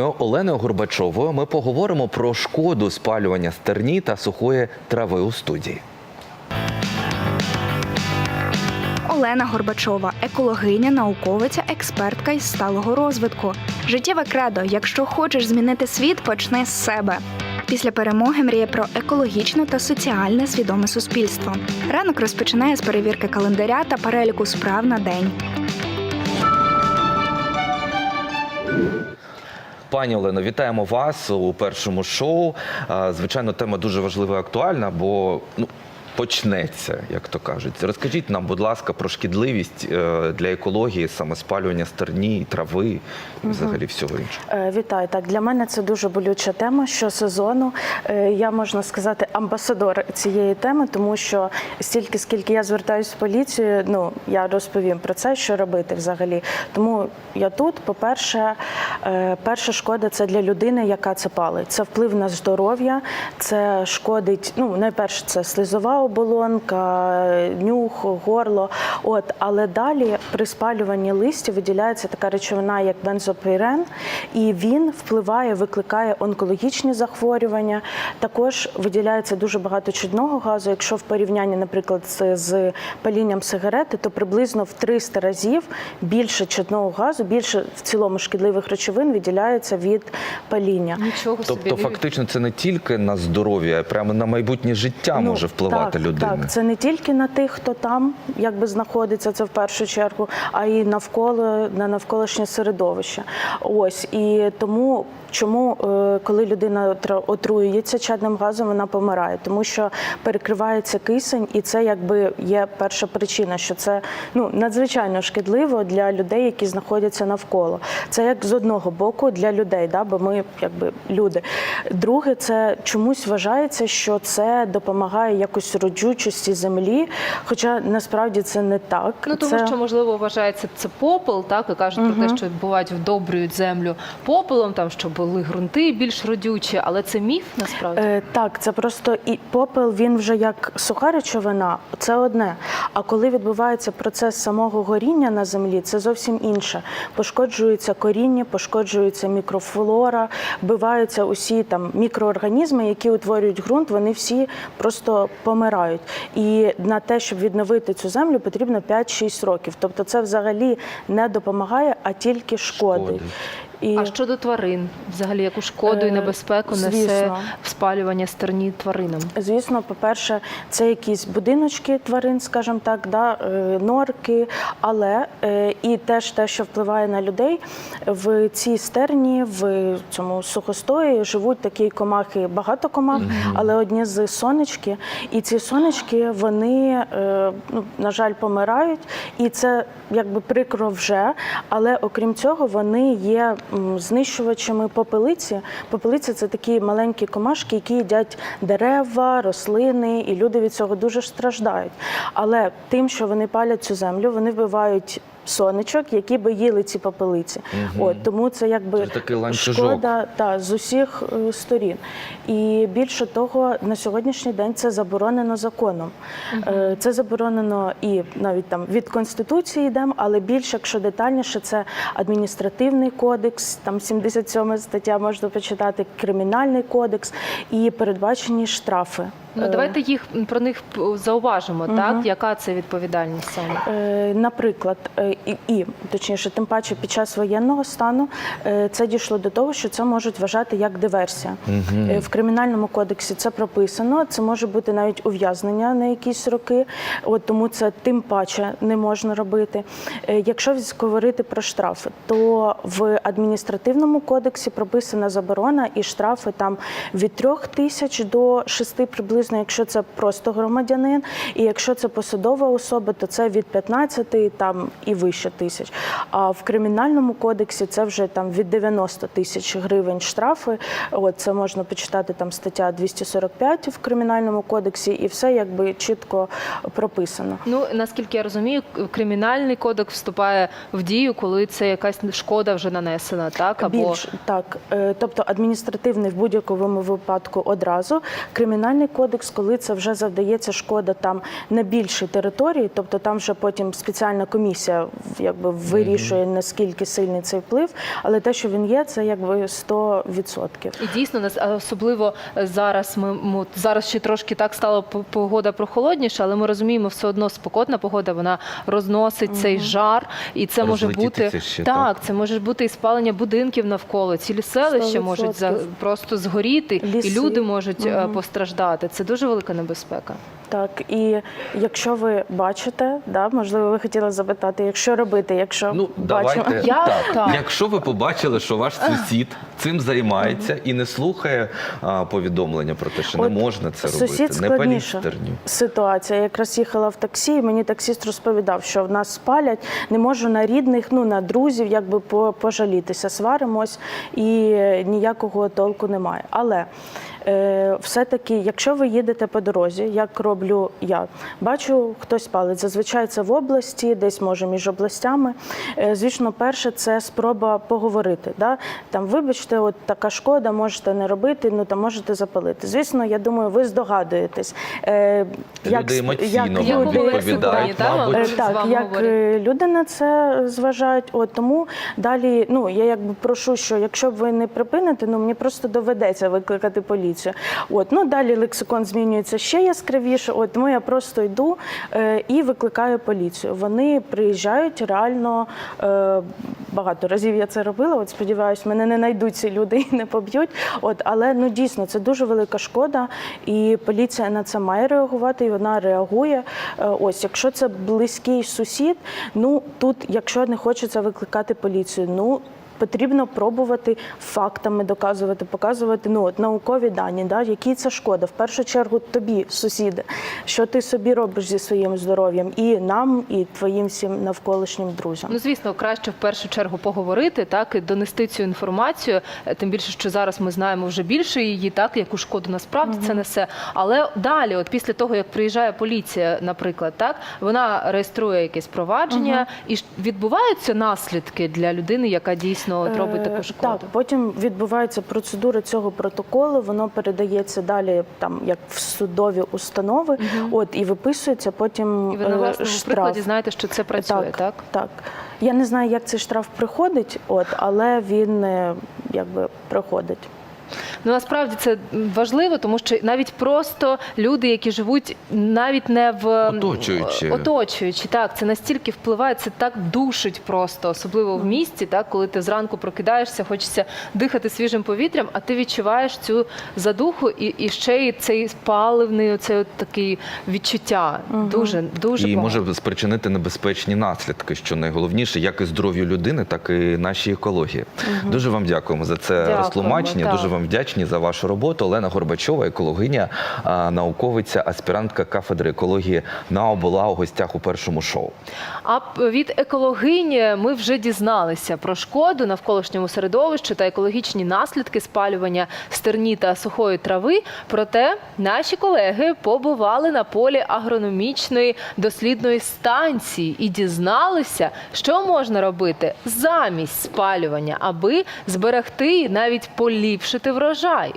Оленою Горбачовою ми поговоримо про шкоду спалювання стерні та сухої трави у студії. Олена Горбачова, екологиня, науковиця, експертка із сталого розвитку. Життєве кредо: якщо хочеш змінити світ, почни з себе. Після перемоги мріє про екологічне та соціальне свідоме суспільство. Ранок розпочинає з перевірки календаря та переліку справ на день. Пані Олено, вітаємо вас у першому шоу. Звичайно, тема дуже важлива і актуальна, бо ну. Почнеться, як то кажуть. Розкажіть нам, будь ласка, про шкідливість е, для екології, саме спалювання стерні, трави і взагалі всього іншого. Е, Вітаю. Так, для мене це дуже болюча тема. Щосезону Е, я можна сказати амбасадор цієї теми, тому що стільки, скільки я звертаюся в поліцію, ну я розповім про це, що робити взагалі. Тому я тут, по-перше, перша шкода це для людини, яка це палить. Це вплив на здоров'я, це шкодить. Ну, найперше, це слизова оболонка, нюх, горло. От, але далі при спалюванні листя виділяється така речовина, як бензопірен, і він впливає, викликає онкологічні захворювання. Також виділяється дуже багато чудного газу. Якщо в порівнянні, наприклад, з, з палінням сигарети, то приблизно в 300 разів більше чудного газу, більше в цілому шкідливих речовин виділяється від паління. Нічого собі. Тобто, фактично, це не тільки на здоров'я, а прямо на майбутнє життя може впливати Так, людина. Так, це не тільки на тих, хто там якби знаходиться, це в першу чергу, а й навколо на навколишнє середовище. Ось і тому. Чому, е, коли людина отруюється чадним газом, вона помирає, тому що перекривається кисень, і це якби є перша причина, що це ну надзвичайно шкідливо для людей, які знаходяться навколо. Це як з одного боку для людей, да, бо ми якби люди. Друге, це чомусь вважається, що це допомагає якось родючості землі, хоча насправді це не так. Ну тому це... що можливо вважається це попел, так і кажуть про те, що бувають вдобрюють землю попелом, там щоб були ґрунти більш родючі, але це міф насправді. Е, так, це просто і попел він вже як суха речовина, це одне. А коли відбувається процес самого горіння на землі, це зовсім інше. Пошкоджується коріння, пошкоджується мікрофлора, вбиваються усі там мікроорганізми, які утворюють ґрунт, вони всі просто помирають. І на те, щоб відновити цю землю, потрібно 5-6 років. Тобто це взагалі не допомагає, а тільки шкодить. І... А щодо тварин, взагалі яку шкоду і Е, небезпеку несе звісно. спалювання стерні тваринам? Звісно, по-перше, це якісь будиночки тварин, скажімо так, да, е, норки, але е, і теж те, що впливає на людей, в цій стерні, в цьому сухостої живуть такі комахи, багато комах, але одні з сонечки. І ці сонечки, вони, ну, на жаль, помирають, і це якби прикро вже. Але окрім цього, вони є знищувачами попелиці. Попелиці це такі маленькі комашки, які їдять дерева, рослини, і люди від цього дуже страждають. Але тим, що вони палять цю землю, вони вбивають. Сонечок, які би їли ці попелиці, от тому це якби Це такий шкода та з усіх е, сторін. І більше того, на сьогоднішній день це заборонено законом. Е, Це заборонено і навіть там від конституції йдемо, але більше, якщо детальніше, це адміністративний кодекс, там 77 стаття можна почитати, кримінальний кодекс і передбачені штрафи. Ну Е, давайте їх про них зауважимо, так яка це відповідальність саме? Е, Наприклад, е, і, і точніше, тим паче під час воєнного стану це дійшло до того, що це можуть вважати як диверсія. Е, В кримінальному кодексі це прописано. Це може бути навіть ув'язнення на якісь роки. От тому це тим паче не можна робити. Якщо говорити про штрафи, то в адміністративному кодексі прописана заборона і штрафи там від 3 тисяч до 6 приблизно, якщо це просто громадянин. І якщо це посадова особа, то це від 15 там і вище тисяч. А в кримінальному кодексі це вже там від 90 тисяч гривень штрафи. От це можна почитати там стаття 245 в кримінальному кодексі, і все якби чітко прописано. Ну наскільки я розумію, кримінальний кодекс вступає в дію, коли це якась шкода вже нанесена, так або Більш так, Е, тобто адміністративний в будь-якому випадку одразу. Кримінальний кодекс, коли це вже завдається шкода там на більшій території, тобто там вже потім спеціальна комісія якби вирішує наскільки сильний цей вплив, але те, що він є, це якби 100%. І дійсно нас особливо е, зараз. Ми мо- зараз ще трошки так стало погода прохолодніша, але ми розуміємо, все одно спекотна погода вона розносить цей жар, і це може бути ще, так, так. Це може бути і спалення будинків навколо. Цілі селища можуть за просто згоріти, і люди можуть Мгм. постраждати. Це дуже велика небезпека. Так, і якщо ви бачите, да, можливо, ви хотіли запитати, якщо робити, якщо Ну, бачимо. давайте Я- так. так. Якщо ви побачили, що ваш сусід цим займається і не слухає а, повідомлення про те, що От не можна це сусід робити, не паліть стерню. Ситуація. Я якраз їхала в таксі, і мені таксіст розповідав, що в нас спалять, не можу на рідних, ну на друзів, якби по- пожалітися, сваримось і е, ніякого толку немає. Але все-таки, якщо ви їдете по дорозі, як роблю я, бачу, хтось палить. Зазвичай це в області, десь може між областями. Е, звісно, перше це спроба поговорити. Да? Там, вибачте, от така шкода, можете не робити, ну там можете запалити. Звісно, я думаю, ви здогадуєтесь. Е, Люди емоційно як Як люди- відповідають, сьогодні, та, мабуть. Е, Так, як говорять. е, люди на це зважають, от тому далі, ну я якби прошу, що якщо ви не припините, ну мені просто доведеться викликати поліцію. От ну далі лексикон змінюється ще яскравіше. От тому я просто йду е, і викликаю поліцію. Вони приїжджають реально е, багато разів. Я це робила. От сподіваюсь, мене не знайдуть ці люди і не поб'ють. От, але ну дійсно це дуже велика шкода, і поліція на це має реагувати, і вона реагує. Е, Ось, якщо це близький сусід, ну тут, якщо не хочеться викликати поліцію, ну. Потрібно пробувати фактами доказувати, показувати ну от наукові дані, да, які це шкода. В першу чергу тобі, сусіди, що ти собі робиш зі своїм здоров'ям, і нам, і твоїм всім навколишнім друзям. Ну, звісно, краще в першу чергу поговорити, так і донести цю інформацію. е, Тим більше, що зараз ми знаємо вже більше її, так яку шкоду насправді це несе. Але далі, от після того як приїжджає поліція, наприклад, так вона реєструє якесь провадження, і відбуваються наслідки для людини, яка дійсно от робить таку Е, шкоду. Так, потім відбувається процедура цього протоколу, воно передається далі, там як в судові установи, от і виписується потім І ви на е, власному штраф. прикладі знаєте, що це працює, так? так, так. Я не знаю, як цей штраф приходить, от, але він е, якби приходить. Ну насправді це важливо, тому що навіть просто люди, які живуть навіть не в Оточуючи. оточуючи, так це настільки впливає, це так душить просто, особливо в місті, так коли ти зранку прокидаєшся, хочеться дихати свіжим повітрям, а ти відчуваєш цю задуху і, і ще й цей паливний, оцей от такий відчуття. Дуже дуже і багато. може спричинити небезпечні наслідки, що найголовніше, як і здоров'ю людини, так і нашій екології. Дуже вам дякуємо за це Дякуємо, розтлумачення. так. Дуже вам вдячні за вашу роботу. Олена Горбачова, екологиня, науковиця, аспірантка кафедри екології НАО була у гостях у першому шоу. А від екологині ми вже дізналися про шкоду навколишньому середовищу та екологічні наслідки спалювання стерні та сухої трави. Проте наші колеги побували на полі агрономічної дослідної станції і дізналися, що можна робити замість спалювання, аби зберегти і навіть поліпшити врожай.